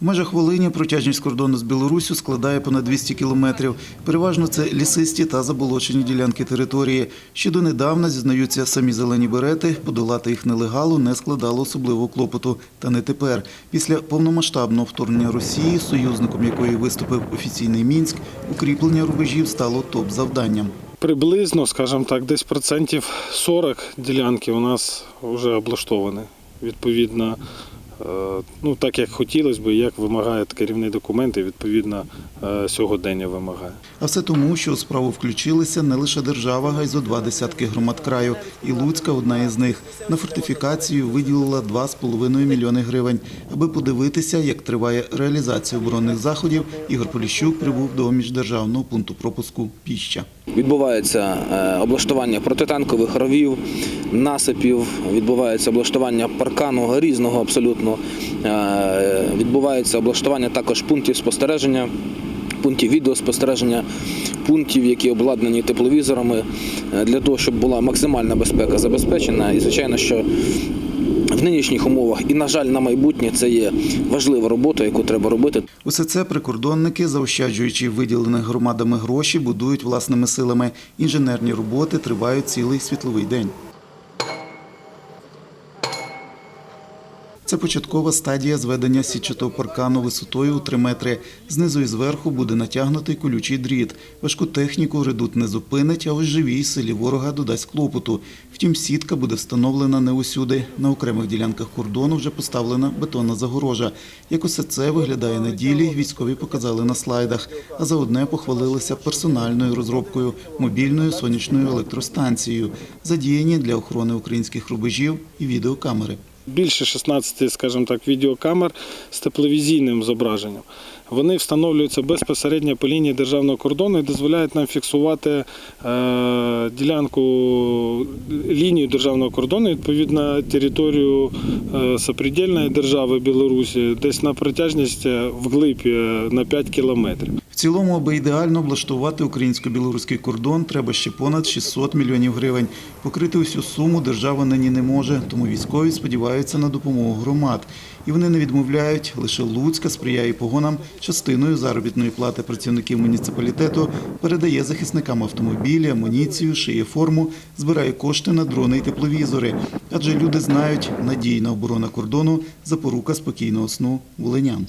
В межах Волині протяжність кордону з Білоруссю складає понад 200 кілометрів. Переважно це лісисті та заболочені ділянки території. Ще донедавна, зізнаються самі зелені берети, подолати їх нелегалу не складало особливого клопоту. Та не тепер. Після повномасштабного вторгнення Росії, союзником якої виступив офіційний Мінськ, укріплення рубежів стало топ-завданням. Приблизно, скажімо так, десь процентів 40 ділянки у нас вже облаштовані. Відповідно, ну так як хотілося б, як вимагає керівний документ, і відповідно е, сьогодення вимагає. А все тому, що у справу включилися не лише держава, а й зо два десятки громад краю. І Луцька одна із них. На фортифікацію виділила 2,5 мільйони гривень. Аби подивитися, як триває реалізація оборонних заходів, Ігор Поліщук прибув до міждержавного пункту пропуску «Піща». Відбувається е, облаштування протитанкових ровів, насипів, відбувається облаштування паркану різного абсолютно. Е, Відбувається облаштування також пунктів спостереження, пунктів відеоспостереження, пунктів, які обладнані тепловізорами, е, для того, щоб була максимальна безпека забезпечена. І звичайно, що в нинішніх умовах і, на жаль, на майбутнє це є важлива робота, яку треба робити. Усе це прикордонники, заощаджуючи виділених громадами гроші, будують власними силами. Інженерні роботи тривають цілий світловий день. Це початкова стадія зведення сітчатого паркану висотою у 3 метри. Знизу і зверху буде натягнутий колючий дріт. Важку техніку редут не зупинить, а ось живій силі ворога додасть клопоту. Втім, сітка буде встановлена не усюди. На окремих ділянках кордону вже поставлена бетонна загорожа. Як усе це виглядає на ділі, військові показали на слайдах. А за одне похвалилися персональною розробкою мобільною сонячною електростанцією, задіяні для охорони українських рубежів і відеокамери. Більше 16, скажімо так, відеокамер з тепловізійним зображенням. Вони встановлюються безпосередньо по лінії державного кордону і дозволяють нам фіксувати е, ділянку лінію державного кордону, відповідно територію е, сопредельної держави Білорусі, десь на протяжність е, вглиб на 5 кілометрів. В цілому, аби ідеально облаштувати українсько-білоруський кордон, треба ще понад 600 мільйонів гривень. Покрити усю суму держава нині не може, тому військові сподіваються на допомогу громад. І вони не відмовляють. Лише Луцька сприяє погонам частиною заробітної плати працівників муніципалітету, передає захисникам автомобілі, амуніцію, шиє форму, збирає кошти на дрони і тепловізори. Адже люди знають, надійна оборона кордону – запорука спокійного сну волинян.